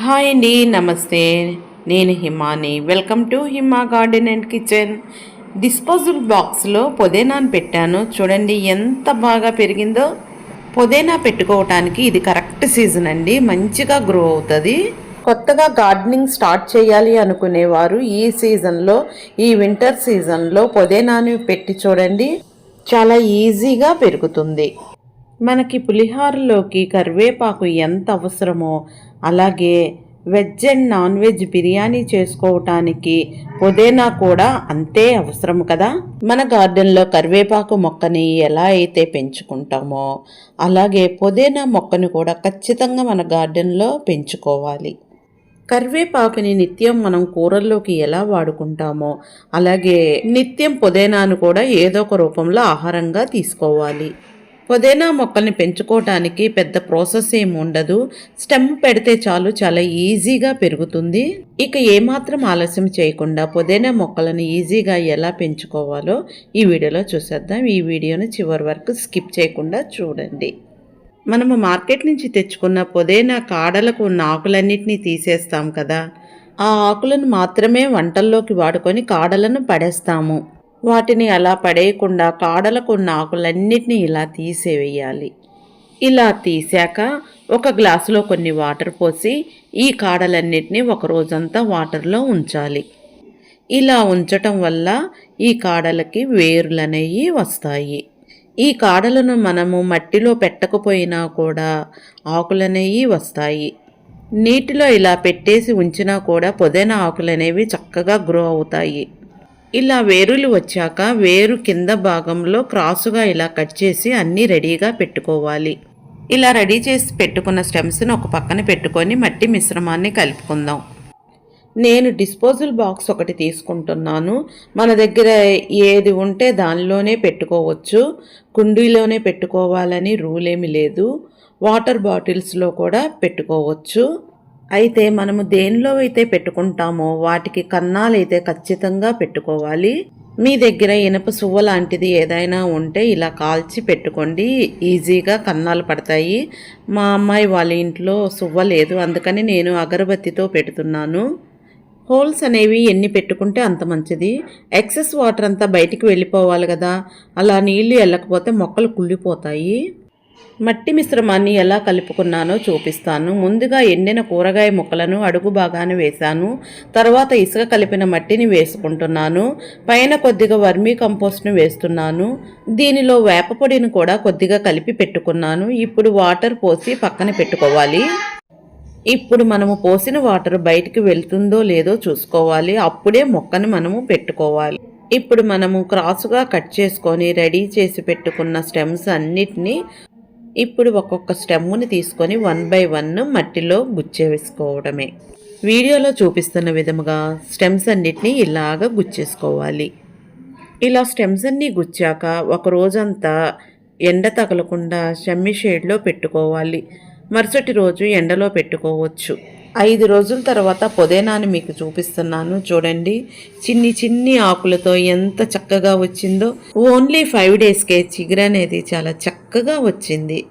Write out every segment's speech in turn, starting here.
Hi అండి నమస్తే. నేను Himani. Welcome to Hima garden and kitchen. Disposal బాక్స్లో పుదీనాను పెట్టాను. చూడండి ఎంత బాగా పెరిగిందో. పుదీనా పెట్టుకోవటానికి ఇది కరెక్ట్ సీజన్ అండి. మంచిగా గ్రో అవుతుంది. కొత్తగా గార్డెనింగ్ స్టార్ట్ చేయాలి అనుకునేవారు ఈ సీజన్లో ఈ వింటర్ సీజన్లో పుదీనాను పెట్టి చూడండి. చాలా ఈజీగా పెరుగుతుంది. మనకి పులిహోరలోకి కరివేపాకు ఎంత అవసరమో అలాగే veg and non veg biryani చేసుకోవటానికి పుదీనా కూడా అంతే అవసరం కదా? మన గార్డెన్లో కరివేపాకు మొక్కని ఎలా అయితే పెంచుకుంటామో అలాగే పుదీనా మొక్కను కూడా ఖచ్చితంగా మన గార్డెన్లో పెంచుకోవాలి. కరివేపాకుని నిత్యం మనం కూరల్లోకి ఎలా వాడుకుంటామో అలాగే నిత్యం పుదీనాను కూడా ఏదో ఒక రూపంలో ఆహారంగా తీసుకోవాలి. పుదీనా మొక్కల్ని పెంచుకోవటానికి పెద్ద ప్రాసెస్ ఏమి ఉండదు. స్టెమ్ పెడితే చాలు చాలా ఈజీగా పెరుగుతుంది. ఇక ఏమాత్రం ఆలస్యం చేయకుండా పుదీనా మొక్కలను ఈజీగా ఎలా పెంచుకోవాలో ఈ వీడియోలో చూసేద్దాం. ఈ వీడియోని చివరి వరకు స్కిప్ చేయకుండా చూడండి. మనము మార్కెట్ నుంచి తెచ్చుకున్న పుదీనా కాడలకు ఉన్న ఆకులన్నింటినీ తీసేస్తాం కదా. ఆ ఆకులను మాత్రమే వంటల్లోకి వాడుకొని కాడలను పడేస్తాము. వాటిని అలా పడేయకుండా కాడలకు ఉన్న ఆకులన్నిటినీ ఇలా తీసేవేయాలి. ఇలా తీసాక ఒక గ్లాసులో కొన్ని వాటర్ పోసి ఈ కాడలన్నిటినీ ఒక రోజంతా వాటర్లో ఉంచాలి. ఇలా ఉంచటం వల్ల ఈ కాడలకి వేరులనేవి వస్తాయి. ఈ కాడలను మనము మట్టిలో పెట్టకపోయినా కూడా ఆకులనేవి వస్తాయి. నీటిలో ఇలా పెట్టేసి ఉంచినా కూడా పొదైన ఆకులనేవి చక్కగా గ్రో అవుతాయి. ఇలా వేరులు వచ్చాక వేరు కింద భాగంలో క్రాసుగా ఇలా కట్ చేసి అన్నీ రెడీగా పెట్టుకోవాలి. ఇలా రెడీ చేసి పెట్టుకున్న స్టెమ్స్ను ఒక పక్కన పెట్టుకొని మట్టి మిశ్రమాన్ని కలుపుకుందాం. నేను డిస్పోజల్ బాక్స్ ఒకటి తీసుకుంటున్నాను. మన దగ్గర ఏది ఉంటే దానిలోనే పెట్టుకోవచ్చు. కుండీలోనే పెట్టుకోవాలని రూల్ ఏమి లేదు. వాటర్ బాటిల్స్లో కూడా పెట్టుకోవచ్చు. అయితే మనము దేనిలో అయితే పెట్టుకుంటామో వాటికి కన్నాలు అయితే ఖచ్చితంగా పెట్టుకోవాలి. మీ దగ్గర ఇనప సువ్వ లాంటిది ఏదైనా ఉంటే ఇలా కాల్చి పెట్టుకోండి. ఈజీగా కన్నాలు పడతాయి. మా అమ్మాయి వాళ్ళ ఇంట్లో సువ్వ లేదు. అందుకని నేను అగరబత్తితో పెడుతున్నాను. హోల్స్ అనేవి ఎన్ని పెట్టుకుంటే అంత మంచిది. ఎక్సెస్ వాటర్ అంతా బయటికి వెళ్ళిపోవాలి కదా. అలా నీళ్ళు వెళ్ళకపోతే మొక్కలు కుళ్ళిపోతాయి. మట్టి మిశ్రమాన్ని ఎలా కలుపుకున్నానో చూపిస్తాను. ముందుగా ఎండిన కూరగాయ ముక్కలను అడుగు భాగాన వేశాను. తర్వాత ఇసుక కలిపిన మట్టిని వేసుకుంటున్నాను. పైన కొద్దిగా వర్మీ కంపోస్ట్ను వేస్తున్నాను. దీనిలో వేప పొడిని కూడా కొద్దిగా కలిపి పెట్టుకున్నాను. ఇప్పుడు వాటర్ పోసి పక్కన పెట్టుకోవాలి. ఇప్పుడు మనము పోసిన వాటర్ బయటికి వెళ్తుందో లేదో చూసుకోవాలి. అప్పుడే మొక్కను మనము పెట్టుకోవాలి. ఇప్పుడు మనము క్రాసుగా కట్ చేసుకొని రెడీ చేసి పెట్టుకున్న స్టెమ్స్ అన్నిటినీ ఇప్పుడు ఒక్కొక్క స్టెమ్ముని తీసుకొని వన్ బై వన్ మట్టిలో గుచ్చేసుకోవడమే వీడియోలో చూపిస్తున్న విధముగా స్టెమ్స్ అన్నిటినీ ఇలాగ గుచ్చేసుకోవాలి ఇలా స్టెమ్స్ అన్నీ గుచ్చాక ఒక రోజంతా ఎండ తగలకుండా షమ్మి షేడ్లో పెట్టుకోవాలి. మరుసటి రోజు ఎండలో పెట్టుకోవచ్చు. ఐదు రోజుల తర్వాత పుదీనాని మీకు చూపిస్తున్నాను. చూడండి చిన్ని చిన్ని ఆకులతో ఎంత చక్కగా వచ్చిందో. ఓన్లీ ఫైవ్ డేస్కే చిగురు అనేది చాలా చక్కగా వచ్చింది.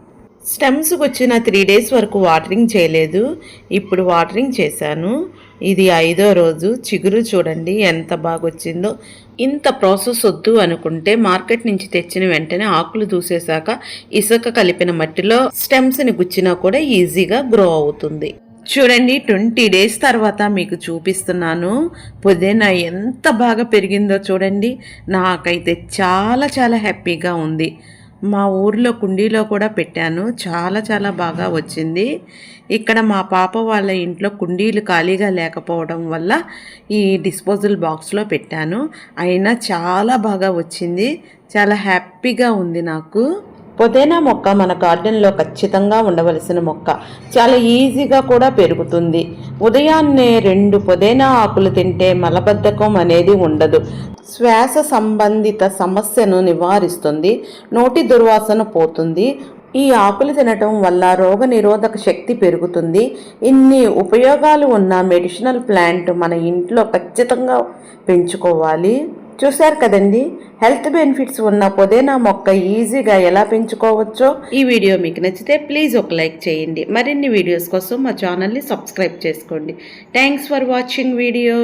స్టెమ్స్కి వచ్చిన త్రీ డేస్ వరకు వాటరింగ్ చేయలేదు. ఇప్పుడు వాటరింగ్ చేశాను. ఇది ఐదో రోజు. చిగురు చూడండి ఎంత బాగా వచ్చిందో. ఇంత ప్రాసెస్ వద్దు అనుకుంటే మార్కెట్ నుంచి తెచ్చిన వెంటనే ఆకులు దూసేశాక ఇసుక కలిపిన మట్టిలో స్టెమ్స్ని గుచ్చినా కూడా ఈజీగా గ్రో అవుతుంది. చూడండి ట్వంటీ డేస్ తర్వాత మీకు చూపిస్తున్నాను. పుదీనా ఎంత బాగా పెరిగిందో చూడండి. నాకైతే చాలా చాలా హ్యాపీగా ఉంది. మా ఊర్లో కుండీలో కూడా పెట్టాను. చాలా చాలా బాగా వచ్చింది. ఇక్కడ మా పాప వాళ్ళ ఇంట్లో కుండీలు ఖాళీగా లేకపోవడం వల్ల ఈ డిస్పోజల్ బాక్స్లో పెట్టాను. అయినా చాలా బాగా వచ్చింది. చాలా హ్యాపీగా ఉంది నాకు. పుదీనా మొక్క మన గార్డెన్లో ఖచ్చితంగా ఉండవలసిన మొక్క. చాలా ఈజీగా కూడా పెరుగుతుంది. ఉదయాన్నే రెండు పుదీనా ఆకులు తింటే మలబద్ధకం అనేది ఉండదు. శ్వాస సంబంధిత సమస్యను నివారిస్తుంది. నోటి దుర్వాసన పోతుంది. ఈ ఆకులు తినటం వల్ల రోగ నిరోధక శక్తి పెరుగుతుంది. ఇన్ని ఉపయోగాలు ఉన్న మెడిసినల్ ప్లాంట్ మన ఇంట్లో ఖచ్చితంగా పెంచుకోవాలి. చూశారు కదండి? హెల్త్ బెనిఫిట్స్ ఉన్న పుదీనా మొక్క ఈజీగా ఎలా పెంచుకోవచ్చో? ఈ వీడియో మీకు నచ్చితే ప్లీజ్ ఒక లైక్ చేయండి. మరిన్ని వీడియోస్ కోసం మా ఛానల్ని సబ్స్క్రైబ్ చేసుకోండి. Thanks for watching video